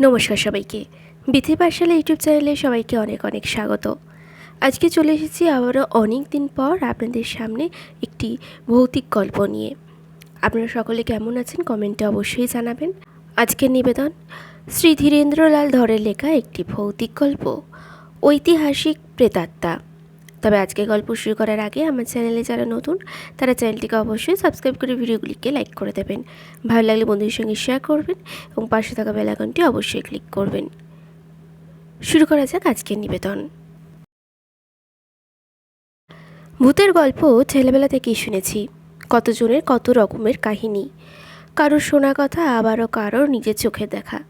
নমস্কার সবাইকে। বিথি পাঠশালা ইউটিউব চ্যানেলে সবাইকে অনেক অনেক স্বাগত। আজকে চলে এসেছি আবারও অনেক দিন পর আপনাদের সামনে একটি ভৌতিক গল্প নিয়ে। আপনারা সকলে কেমন আছেন কমেন্টে অবশ্যই জানাবেন। আজকের নিবেদন, শ্রী ধীরেন্দ্রলাল ধরের লেখা একটি ভৌতিক গল্প, ঐতিহাসিক প্রেতাত্মা। তবে আজকে গল্প শুরু করার আগে আমার চ্যানেলে যারা নতুন, তারা চ্যানেলটিকে অবশ্যই সাবস্ক্রাইব করে ভিডিওগুলিকে লাইক করে দেবেন। ভালো লাগলে বন্ধুদের সঙ্গে শেয়ার করবেন এবং পাশে থাকা বেল আইকনটি অবশ্যই ক্লিক করবেন। শুরু করা যাক আজকের নিবেদন। ভূতের গল্প ছেলেবেলা থেকেই শুনেছি। কতজনের কত রকমের কাহিনী। কারোর শোনা কথা, আবারও কারোর নিজের চোখে দেখা।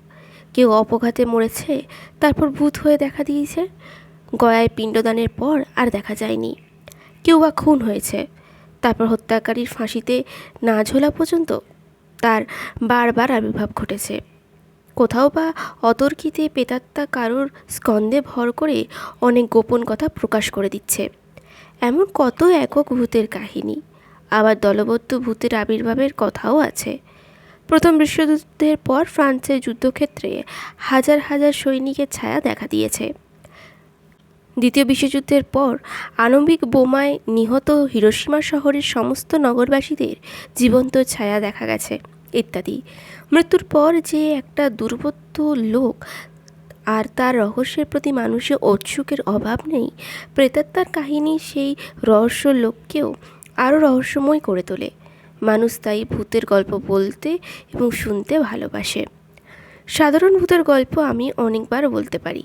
কেউ অপঘাতে মরেছে, তারপর ভূত হয়ে দেখা দিয়েছে। গয়ায় পিণ্ডদানের পর আর দেখা যায়নি। কেউ বা খুন হয়েছে। তারপর হত্যাকারীর ফাঁসিতে না ঝোলা পর্যন্ত তার বারবার আবির্ভাব ঘটেছে। কোথাও বা অতর্কিতে পেতাত্মা কারোর স্কন্ধে ভর করে অনেক গোপন কথা প্রকাশ করে দিচ্ছে। এমন কত একক ভূতের কাহিনী। আবার দলবদ্ধ ভূতের আবির্ভাবের কথাও আছে। প্রথম বিশ্বযুদ্ধের পর ফ্রান্সের যুদ্ধক্ষেত্রে হাজার হাজার সৈনিকের ছায়া দেখা দিয়েছে। দ্বিতীয় বিশ্বযুদ্ধের পর আণবিক বোমায় নিহত হিরোসীমা শহরের সমস্ত নগরবাসীদের জীবন্ত ছায়া দেখা গেছে, ইত্যাদি। মৃত্যুর পর যে একটা দুর্বোধ্য লোক আর তার রহস্যের প্রতি মানুষের ঔৎসুকের অভাব নেই, প্রেতাত্মার কাহিনী সেই রহস্য লোককেও আরও রহস্যময় করে তোলে। মানুষ তাই ভূতের গল্প বলতে এবং শুনতে ভালোবাসে। সাধারণ ভূতের গল্প আমি অনেকবার বলতে পারি।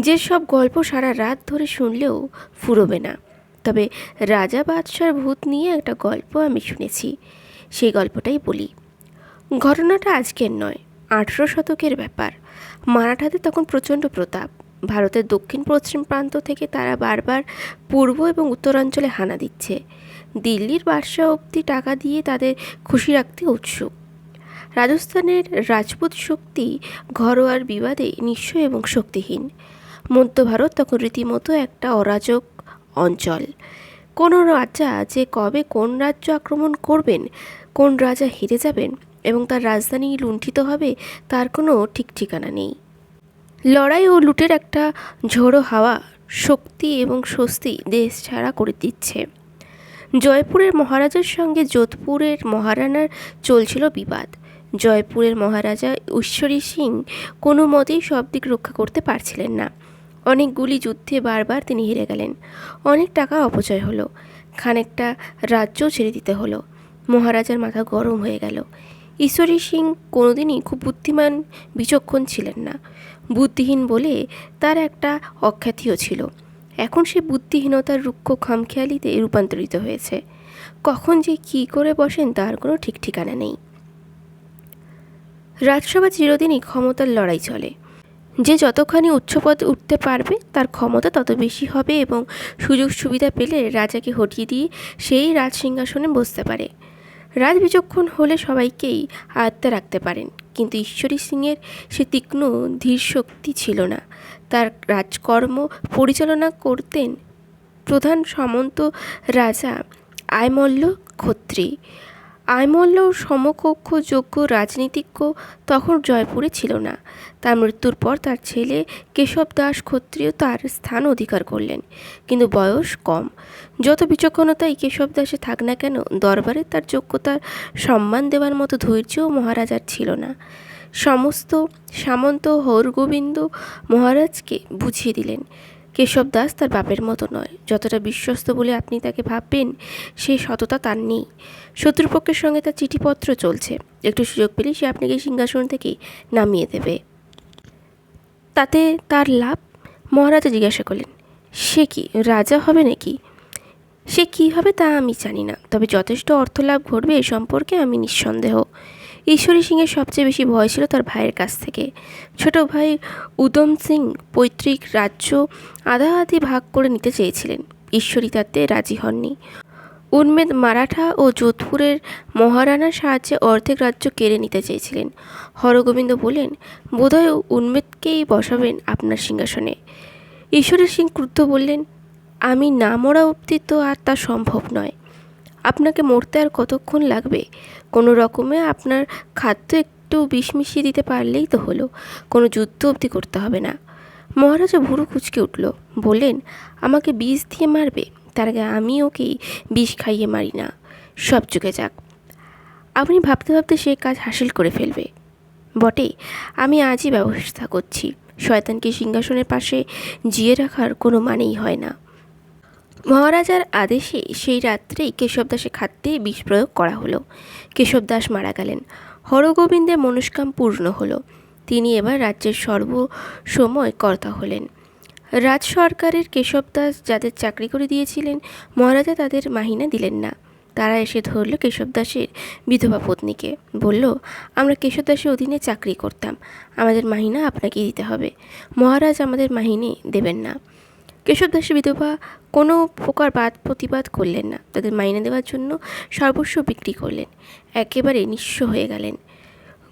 যেসব গল্প সারা রাত ধরে শুনলেও ফুরোবে না। তবে রাজা বাদশার ভূত নিয়ে একটা গল্প আমি শুনেছি। সেই গল্পটাই বলি। ঘটনাটা আজকের নয়, আঠেরো শতকের ব্যাপার। মারাঠাদের তখন প্রচণ্ড প্রতাপ। ভারতের দক্ষিণ পশ্চিম প্রান্ত থেকে তারা বারবার পূর্ব এবং উত্তরাঞ্চলে হানা দিচ্ছে। দিল্লির বাদশাহ অবধি টাকা দিয়ে তাদের খুশি রাখতে উৎসুক। রাজস্থানের রাজপুত শক্তি ঘরোয়ার বিবাদে নিঃস্ব এবং শক্তিহীন। মধ্য ভারত তখন রীতিমতো একটা অরাজক অঞ্চল। কোনো রাজা যে কবে কোন রাজ্য আক্রমণ করবেন, কোন রাজা হেরে যাবেন এবং তার রাজধানী লুণ্ঠিত হবে, তার কোনো ঠিক ঠিকানা নেই। লড়াই ও লুটের একটা ঝোড়ো হাওয়া শক্তি এবং স্বস্তি দেশ ছাড়া করে দিচ্ছে। জয়পুরের মহারাজার সঙ্গে যোধপুরের মহারানার চলছিল বিবাদ। জয়পুরের মহারাজা ঈশ্বরী সিং কোনো মতেই সব দিক রক্ষা করতে পারছিলেন না। অনেকগুলি যুদ্ধে বারবার তিনি হেরে গেলেন। অনেক টাকা অপচয় হলো। খানিকটা রাজ্যও ছেড়ে দিতে হলো। মহারাজার মাথা গরম হয়ে গেল। ঈশ্বরী সিং কোনোদিনই খুব বুদ্ধিমান, বিচক্ষণ ছিলেন না। বুদ্ধিহীন বলে তার একটা অখ্যাতিও ছিল। এখন সে বুদ্ধিহীনতার রুক্ষ খামখেয়ালিতে রূপান্তরিত হয়েছে। কখন যে কী করে বসেন তার কোনো ঠিক ঠিকানা নেই। রাজসভা চিরদিনই ক্ষমতার লড়াই চলে। যে যতখানি উচ্চপদে উঠতে পারবে, তার ক্ষমতা তত বেশি হবে এবং সুযোগ সুবিধা পেলে রাজাকে হটিয়ে দিয়ে সেই রাজ সিংহাসনে বসতে পারে। রাজ বিচক্ষণ হলে সবাইকেই আয়ত্তে রাখতে পারেন, কিন্তু ঈশ্বরী সিংয়ের সে তীক্ষ্ণ, ধীর শক্তি ছিল না। তার রাজকর্ম পরিচালনা করতেন প্রধান সামন্ত রাজা আয়মল্ল খত্রী। আয়মল্ল সমকক্ষ যোগ্য রাজনীতিজ্ঞ তখন জয়পুরে ছিল না। তার মৃত্যুর পর তার ছেলে কেশব দাস ক্ষত্রিয় তার স্থান অধিকার করলেন, কিন্তু বয়স কম। যত বিচক্ষণতাই কেশব দাসে থাক না কেন, দরবারে তার যোগ্যতার সম্মান দেওয়ার মতো ধৈর্যও মহারাজার ছিল না। সমস্ত সামন্ত হরগোবিন্দ মহারাজকে বুঝিয়ে দিলেন কেশব দাস তার বাপের মতো নয়। যতটা বিশ্বস্ত বলে আপনি তাকে ভাববেন, সে সততা তার নেই। শত্রুপক্ষের সঙ্গে তার চিঠিপত্র চলছে। একটু সুযোগ পেলেই সে আপনাকে সিংহাসন থেকে নামিয়ে দেবে। তাতে তার লাভ? মহারাজা জিজ্ঞাসা করলেন, সে কি, রাজা হবে নাকি? সে কী হবে তা আমি জানি না। তবে যথেষ্ট অর্থ লাভ ঘটবে এ সম্পর্কে আমি নিঃসন্দেহ। ঈশ্বরী সিংয়ের সবচেয়ে বেশি ভয় ছিল তার ভাইয়ের কাছ থেকে। ছোট ভাই উদম সিং পৈতৃক রাজ্য আধাআধি ভাগ করে নিতে চেয়েছিলেন। ঈশ্বরী তাতে রাজি হননি। উন্মেদ মারাঠা ও যোধপুরের মহারানার সাহায্যে অর্ধেক রাজ্য কেড়ে নিতে চেয়েছিলেন। হরগোবিন্দ বলেন, বোধহয় উন্মেদকেই বসাবেন আপনার সিংহাসনে। ঈশ্বরী সিং ক্রুদ্ধ বললেন, আমি না মরা অবধি তো আর তা সম্ভব নয়। আপনাকে মরতে আর কতক্ষণ লাগবে? কোনো রকমে আপনার খাদ্য একটু বিষ মিশিয়ে দিতে পারলেই তো হলো। কোনো যুদ্ধ অবধি করতে হবে না। মহারাজা ভুরু কুচকে উঠল, বললেন, আমাকে বিষ দিয়ে মারবে? তার আগে আমি ওকেই বিষ খাইয়ে মারি না। সব চুকে যাক। আপনি ভাবতে ভাবতে সে কাজ হাসিল করে ফেলবে। বটে, আমি আজই ব্যবস্থা করছি। শয়তানকে সিংহাসনের পাশে জিয়ে রাখার কোনো মানেই হয় না। মহারাজার আদেশে সেই রাত্রেই কেশবদাসের খাদ্যে বিষ প্রয়োগ করা হলো। কেশবদাস মারা গেলেন। হরগোবিন্দের মনস্কাম পূর্ণ হলো। তিনি এবার রাজ্যের সর্বসময় কর্তা হলেন। রাজ সরকারের কেশবদাস যাদের চাকরি করে দিয়েছিলেন, মহারাজা তাদের মাহিনা দিলেন না। তারা এসে ধরল কেশবদাসের বিধবা পত্নীকে। বলল, আমরা কেশবদাসের অধীনে চাকরি করতাম। আমাদের মাহিনা আপনাকেই দিতে হবে। মহারাজ আমাদের মাহিনে দেবেন না। কেশবদাসের বিধবা কোনো প্রকার বাদ প্রতিবাদ করলেন না। তাদের মাইনে দেওয়ার জন্য সর্বস্ব বিক্রি করলেন। একেবারে নিঃস্ব হয়ে গেলেন।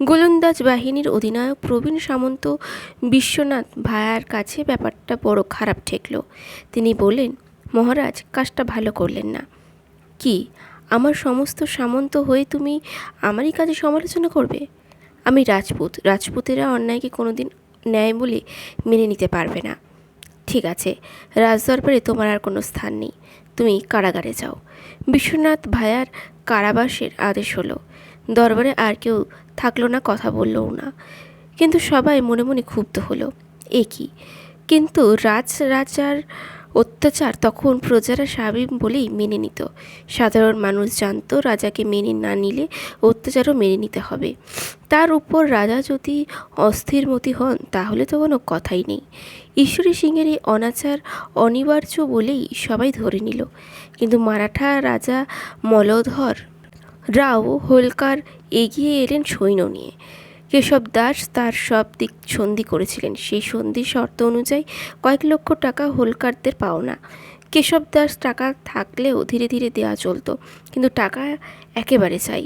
গোলন্দাজ বাহিনীর অধিনায়ক প্রবীণ সামন্ত বিশ্বনাথ ভায়ার কাছে ব্যাপারটা বড় খারাপ ঠেকল। তিনি বললেন, মহারাজ, কাজটা ভালো করলেন না। কি? আমার সমস্ত সামন্ত হয়ে তুমি আমারই কাজে সমালোচনা করবে? আমি রাজপুত। রাজপুতেরা অন্যায়কে কোনোদিন ন্যায় বলে মেনে নিতে পারবে না। ঠিক আছে, রাজদরবারে তোমার আর কোনো স্থান নেই। তুমি কারাগারে যাও। বিশ্বনাথ ভায়ার কারাবাসের আদেশ হলো, দরবারে আর কেউ থাকল না, কথা বললও না। কিন্তু সবাই মনে মনে ক্ষুব্ধ হলো, এ কিন্তু রাজ রাজার অত্যাচার তখন প্রজারা স্বাভাবিক বলেই মেনে নিত। সাধারণ মানুষ জানত রাজাকে মেনে না নিলে অত্যাচারও মেনে নিতে হবে। তার উপর রাজা যদি অস্থিরমতি হন, তাহলে তো কোনো কথাই নেই। ঈশ্বরী সিংয়ের এই অনাচার অনিবার্য বলেই সবাই ধরে নিল। কিন্তু মারাঠা রাজা মলধর রাও হোলকার এগিয়ে এলেন সৈন্য নিয়ে। কেশব দাস তার সব দিক সন্ধি করেছিলেন। সেই সন্ধির শর্ত অনুযায়ী কয়েক লক্ষ টাকা হোলকারদের পাওনা। কেশব দাস টাকা থাকলেও ধীরে ধীরে দেওয়া চলতো, কিন্তু টাকা একেবারে চাই।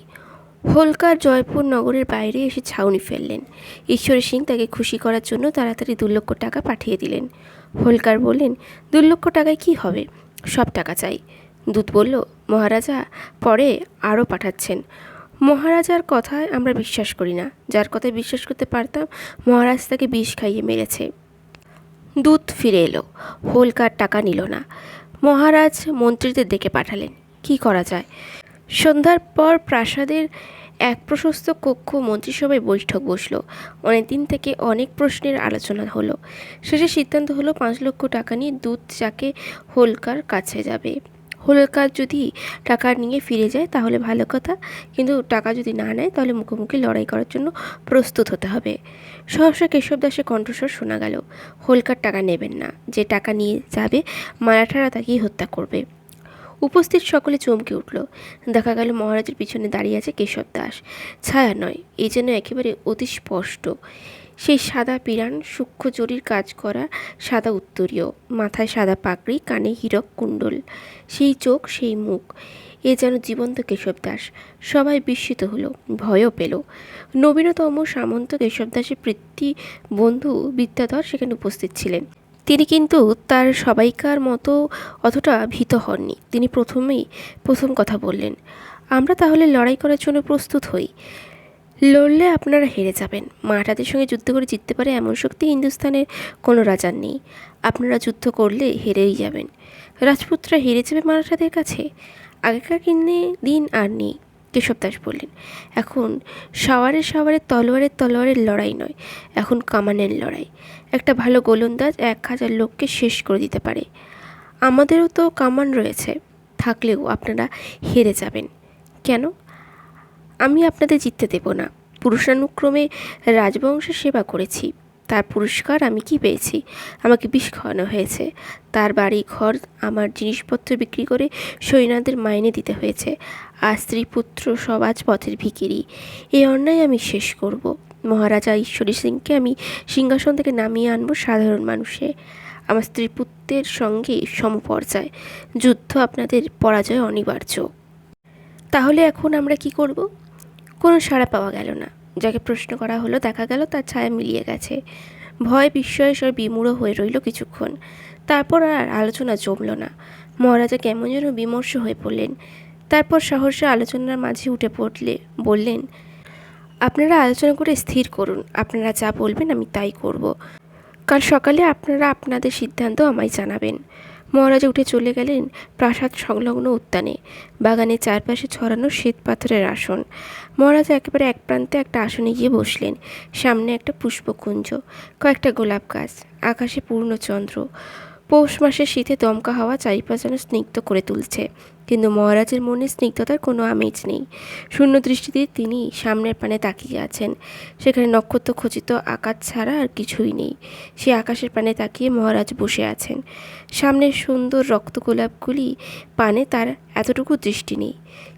হোলকার জয়পুর নগরের বাইরে এসে ছাউনি ফেললেন। ঈশ্বরী সিং তাকে খুশি করার জন্য তাড়াতাড়ি দু লক্ষ টাকা পাঠিয়ে দিলেন। হোলকার বললেন, দু লক্ষ টাকায় কি হবে? সব টাকা চাই। দূত বলল, মহারাজা পরে আরও পাঠাচ্ছেন। মহারাজার কথায় আমরা বিশ্বাস করি না। যার কথায় বিশ্বাস করতে পারতাম, মহারাজ তাকে বিষ খাইয়ে মেরেছে। দূত ফিরে এলো, হোলকার টাকা নিল না। মহারাজ মন্ত্রীদের ডেকে পাঠালেন, কি করা যায়? সন্ধ্যার পর প্রাসাদের এক প্রশস্ত কক্ষ মন্ত্রিসভায় বৈঠক বসল। অনেক দিন থেকে অনেক প্রশ্নের আলোচনা হলো। শেষে সিদ্ধান্ত হলো, পাঁচ লক্ষ টাকা নিয়ে দূত যাকে হোলকার কাছে যাবে। হোলকার যদি টাকা নিয়ে ফিরে যায়, তাহলে ভালো কথা। কিন্তু টাকা যদি না নেয়, তাহলে মুখোমুখি লড়াই করার জন্য প্রস্তুত হতে হবে। সহসা কেশব দাসের কণ্ঠস্বর শোনা গেল, হোলকার টাকা নেবেন না। যে টাকা নিয়ে যাবে, মারাঠারা তাকেই হত্যা করবে। উপস্থিত সকলে চমকে উঠল। দেখা গেল মহারাজের পিছনে দাঁড়িয়ে আছে কেশব দাস। ছায়া নয় এই যেন একেবারে অতি স্পষ্ট। সেই সাদা পিরান, সূক্ষ্ম জরির কাজ করা, সাদা উত্তরীয়, মাথায় সাদা পাগড়ি, কানে হীরক কুণ্ডল। সেই চোখ, সেই মুখ, এ যেন জীবন্ত কেশব দাস। সবাই বিস্মিত হলো, ভয়ও পেল। নবীনতম সামন্ত কেশব দাসের বন্ধু বিদ্যাধর সেখানে উপস্থিত ছিলেন। তিনি কিন্তু তার সবাইকার মতো অতটা ভীত হননি। তিনি প্রথমেই প্রথম কথা বললেন, আমরা তাহলে লড়াই করার জন্য প্রস্তুত হই। লড়লে আপনারা হেরে যাবেন। মারাঠাদের সঙ্গে যুদ্ধ করে জিততে পারে এমন শক্তি হিন্দুস্তানের কোনো রাজার নেই। আপনারা যুদ্ধ করলে হেরেই যাবেন। রাজপুতরা হেরে যাবে মারাঠাদের কাছে। আগেকার কিনে দিন আর নেই, কেশব দাস বললেন। এখন সাওয়ারের সাওয়ারের তলোয়ারের তলোয়ারের লড়াই নয়, এখন কামানের লড়াই। একটা ভালো গোলন্দাজ এক হাজার লোককে শেষ করে দিতে পারে। আমাদেরও তো কামান রয়েছে, থাকলেও আপনারা হেরে যাবেন। কেন? আমি আপনাদের জিততে দেব না। পুরুষানুক্রমে রাজবংশের সেবা করেছি। তার পুরস্কার আমি কি পেয়েছি? আমাকে বিষ খাওয়ানো হয়েছে। তার বাড়ি, ঘর, আমার জিনিসপত্র বিক্রি করে সৈন্যদের মাইনে দিতে হয়েছে। আর স্ত্রী, পুত্র সব আজ পথের ভিকিরি। এই অন্যায় আমি শেষ করব। মহারাজা ঈশ্বরী সিংকে আমি সিংহাসন থেকে নামিয়ে আনব সাধারণ মানুষে। আমার স্ত্রী পুত্রের সঙ্গে সমপর্যায়। যুদ্ধ আপনাদের পরাজয় অনিবার্য। তাহলে এখন আমরা কি করব? কোনো সাড়া পাওয়া গেল না। যাকে প্রশ্ন করা হলো দেখা গেল তার ছায়া মিলিয়ে গেছে। ভয় বিস্ময়ে সব বিমূঢ় হয়ে রইল কিছুক্ষণ। তারপর আর আলোচনা জমল না। মহারাজা কেমন যেন বিমর্ষ হয়ে পড়লেন। তারপর সহসা আলোচনার মাঝে উঠে পড়লে, বললেন, আপনারা আলোচনা করে স্থির করুন। আপনারা যা বলবেন আমি তাই করব। কাল সকালে আপনারা আপনাদের সিদ্ধান্ত আমায় জানাবেন। মহারাজা উঠে চলে গেলেন প্রাসাদ সংলগ্ন উদ্যানে। বাগানে চারপাশে ছড়ানো শ্বেত পাথরের আসন। মহারাজ একেবারে এক প্রান্তে একটা আসনে গিয়ে বসলেন। সামনে একটা পুষ্পকুঞ্জ, কয়েকটা গোলাপ গাছ, আকাশে পূর্ণ চন্দ্র। পৌষ মাসের শীতে দমকা হাওয়া চারিপাশ যেন স্নিগ্ধ করে তুলছে। কিন্তু মহারাজের মনে স্নিগ্ধতার কোনো আমেজ নেই। শূন্য দৃষ্টিতে তিনি সামনের পানে তাকিয়ে আছেন। সেখানে নক্ষত্র খচিত আকাশ ছাড়া আর কিছুই নেই। সে আকাশের পানে তাকিয়ে মহারাজ বসে আছেন। সামনের সুন্দর রক্ত গোলাপগুলি পানে তার এতটুকু দৃষ্টি নেই।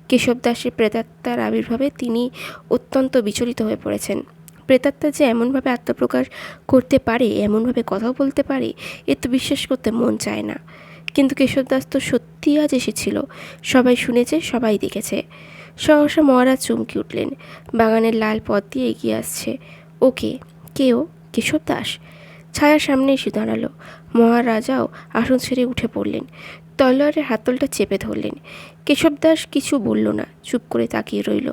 কেশব দাসের প্রেতাত্মার আবির্ভাবে তিনি অত্যন্ত বিচলিত হয়ে পড়েছেন। প্রেতাত্মা যে এমনভাবে আত্মপ্রকাশ করতে পারে, এমনভাবে কথাও বলতে পারে, এ তো বিশ্বাস করতে মন চায় না। কিন্তু কেশবদাস তো সত্যিই আজ এসেছিল। সবাই শুনেছে, সবাই দেখেছে। সহসা মহারাজ চমকে উঠলেন। বাগানের লাল পথ দিয়ে এগিয়ে আসছে। ওকে কেও কেশব দাস ছায়ার সামনে এসে দাঁড়াল। মহারাজাও আসন ছেড়ে উঠে পড়লেন। তলোয়ারের হাতলটা চেপে ধরলেন। কেশব দাস কিছু বলল না, চুপ করে তাকিয়ে রইল।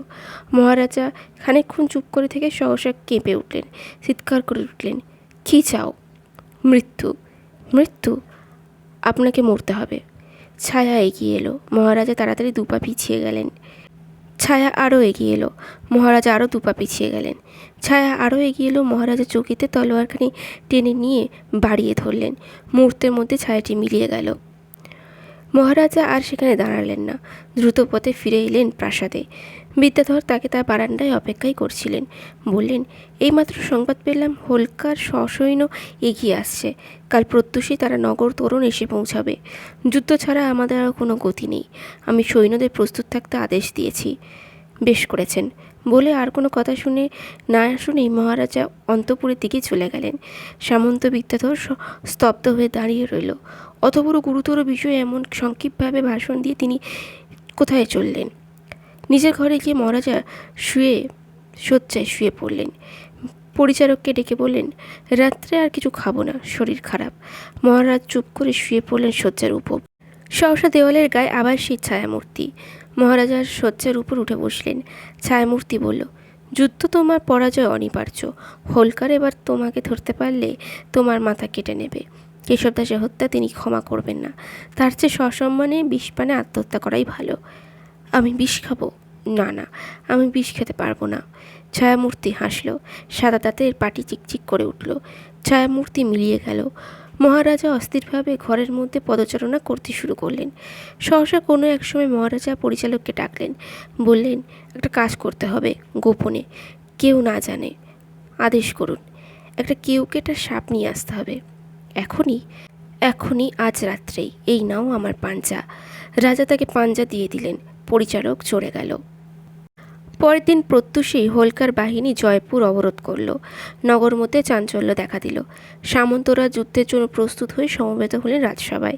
মহারাজা খানিকক্ষণ চুপ করে থেকে সহসা কেঁপে উঠলেন, চিৎকার করে উঠলেন, কী চাও? মৃত্যু মৃত্যু? আপনাকে মরতে হবে। ছায়া এগিয়ে এলো। মহারাজা তাড়াতাড়ি দুপা পিছিয়ে গেলেন। ছায়া আরও এগিয়ে এলো। মহারাজা আরও দুপা পিছিয়ে গেলেন। ছায়া আরও এগিয়ে এলো। মহারাজা চকিতে তলোয়ারখানি টেনে নিয়ে বাড়িয়ে ধরলেন। মুহূর্তের মধ্যে ছায়াটি মিলিয়ে গেল। মহারাজা আর সেখানে দাঁড়ালেন না। দ্রুত পথে ফিরে এলেন প্রাসাদে। বিদ্যাধর তাকে তার বারান্দায় অপেক্ষাই করছিলেন। বললেন, এইমাত্র সংবাদ পেলাম, হোলকার সসৈন্য এগিয়ে আসছে। কাল প্রত্যুষই তারা নগর তরুণ এসে পৌঁছাবে। যুদ্ধ ছাড়া আমাদের আর কোনো গতি নেই। আমি সৈন্যদের প্রস্তুত থাকতে আদেশ দিয়েছি। বেশ করেছেন। বলে আর কোনো কথা শুনে, না শুনেই মহারাজা অন্তপুরের দিকে চলে গেলেন। সামন্ত বিদ্যাধর স্তব্ধ হয়ে দাঁড়িয়ে রইল। অত বড় গুরুতর বিষয়ে এমন সংক্ষিপ্তভাবে ভাষণ দিয়ে তিনি কোথায় চললেন? নিজের ঘরে গিয়ে মহারাজা শুয়ে, শয্যায় শুয়ে পড়লেন। পরিচারককে ডেকে বললেন, রাত্রে আর কিছু খাব না, শরীর খারাপ। মহারাজ চুপ করে শুয়ে পড়লেন শয্যার উপর। সহসা দেওয়ালের গায়ে আবার সেই ছায়ামূর্তি। মহারাজার শয্যার উপর উঠে বসলেন। ছায়ামূর্তি বলল, যুদ্ধ তোমার পরাজয় অনিবার্য। হোলকার এবার তোমাকে ধরতে পারলে তোমার মাথা কেটে নেবে। কেশব দাসের হত্যা তিনি ক্ষমা করবেন না। তার চেয়ে সসম্মানে বিষপানে আত্মহত্যা করাই ভালো। আমি বিষ খাব? না না, আমি বিষ খেতে পারব না। ছায়ামূর্তি হাসলো, সাদা দাঁতের পাটি চিকচিক করে উঠল। ছায়ামূর্তি মিলিয়ে গেল। মহারাজা অস্থিরভাবে ঘরের মধ্যে পদচারণা করতে শুরু করলেন। সহসা কোনো এক সময় মহারাজা পরিচালককে ডাকলেন, বললেন, একটা কাজ করতে হবে গোপনে। কেউ না জানে। আদেশ করুন। একটা কেউকে কেটা সাপ নিয়ে আসতে হবে। এখনই এখনই আজ রাত্রেই, এই নাও আমার পাঞ্জা। রাজা তাকে পাঞ্জা দিয়ে দিলেন, পরিচারক চড়ে গেল। পরের দিন প্রত্যুষেই হোলকার বাহিনী জয়পুর অবরোধ করল। নগর মধ্যে চাঞ্চল্য দেখা দিল। সামন্তরা যুদ্ধের জন্য প্রস্তুত হয়ে সমবেত হলেন রাজসভায়।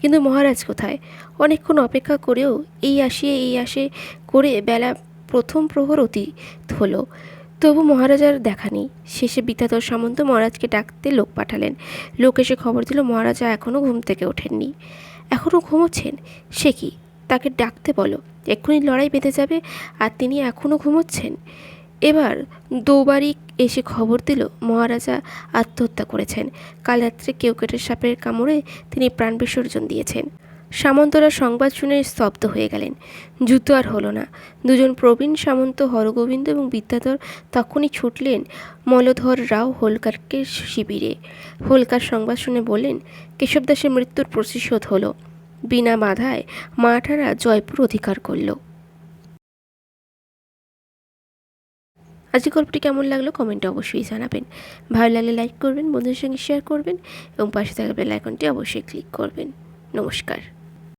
কিন্তু মহারাজ কোথায়? অনেকক্ষণ অপেক্ষা করেও এই আসিয়ে এই আসে করে বেলা প্রথম প্রহর অতীত হলো। তবু মহারাজার দেখা নেই। শেষে বিদ্যাধর সামন্ত মহারাজকে ডাকতে লোক পাঠালেন। লোক এসে খবর দিল, মহারাজা এখনও ঘুম থেকে ওঠেননি। এখনও ঘুমোচ্ছেন? সে কি? তাকে ডাকতে বলো। এক্ষুনি লড়াই বেঁধে যাবে আর তিনি এখনও ঘুমোচ্ছেন? এবার দৌবারি এসে খবর দিল, মহারাজা আত্মহত্যা করেছেন। কাল রাত্রে কেউকেটের সাপের কামড়ে তিনি প্রাণ বিসর্জন দিয়েছেন। সামন্তরা সংবাদ শুনে স্তব্ধ হয়ে গেলেন। যুদ্ধ আর হলো না। দুজন প্রবীণ সামন্ত, হরগোবিন্দ এবং বিদ্যাধর তখনই ছুটলেন মলধর রাও হোলকারকে শিবিরে। হোলকার সংবাদ শুনে বললেন কেশবদাসের মৃত্যুর প্রতিশোধ হলো। বিনা বাধায় মারাঠারা জয়পুর অধিকার করল। আজকের গল্পটি কেমন লাগল কমেন্টে অবশ্যই জানাবেন। ভালো লাগলে লাইক করবেন, বন্ধুদের সঙ্গে শেয়ার করবেন এবং পাশে থাকা বেল আইকনটি অবশ্যই ক্লিক করবেন। নমস্কার।